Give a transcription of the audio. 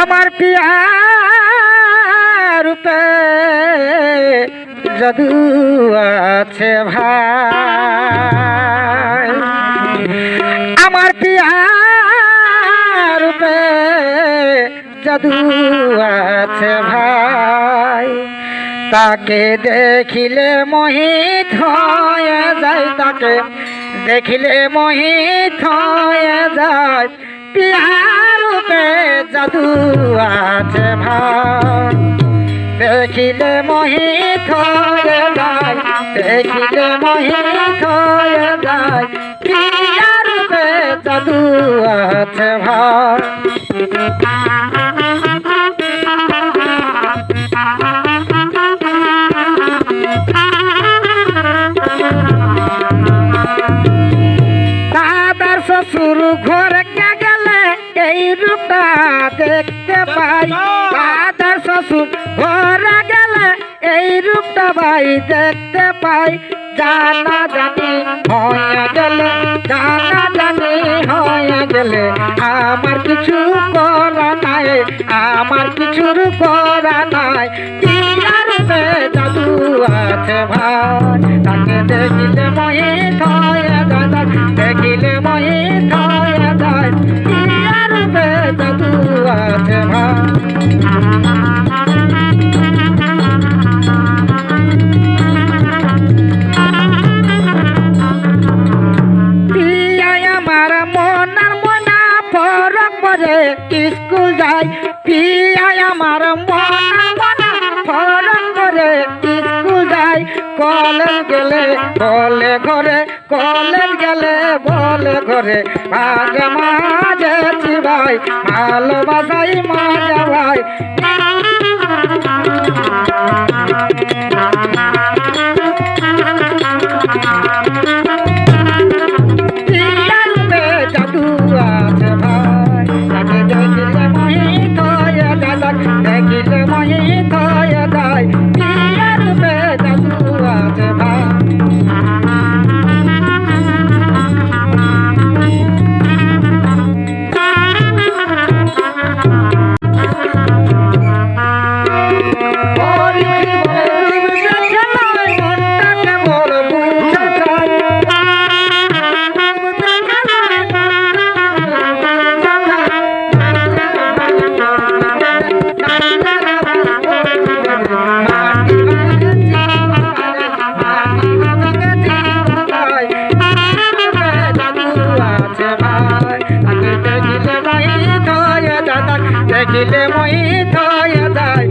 আমার পিয়া রূপে যদু আছে ভাই। আমার পিয়া রূপে যদু আছে ভাই। তাকে দেখিলে মোহিত হয়ে যায় তাকে। দেখিলে মোহিত হয়ে যায়। পিয়ার রূপে জাদু আছে ভাই দেখিলে মোহিত হয়ে যায়। দেখিলে মোহিত হয়ে যায়। পিয়ার রূপে জাদু আছে ভাই শ্বশুর ঘরে কে গেলে এই রূপটা দেখতে পাই। দাদার শ্বশুর ঘরে গেলে এই রূপটা ভাই দেখতে পাই। জানা জানি হয়ে গেলে, জানা জানি হয়ে গেলে আমার কিছু করা নাই, আমার কিছু করা নাই। পিয়ার জাদু আছে ভাই, তাকে দেখিলে হয়ে। পরে স্কুল যাই পিয়াই আমার মনার করে স্কুল যাই, কলেজ গেলে বলে ঘরে, কলেজ গেলে বলে ঘরে। মাঝে মাঝে ভাই ভালোবাসাই মাঝে ভাই। দেখিলে মই থয় যায়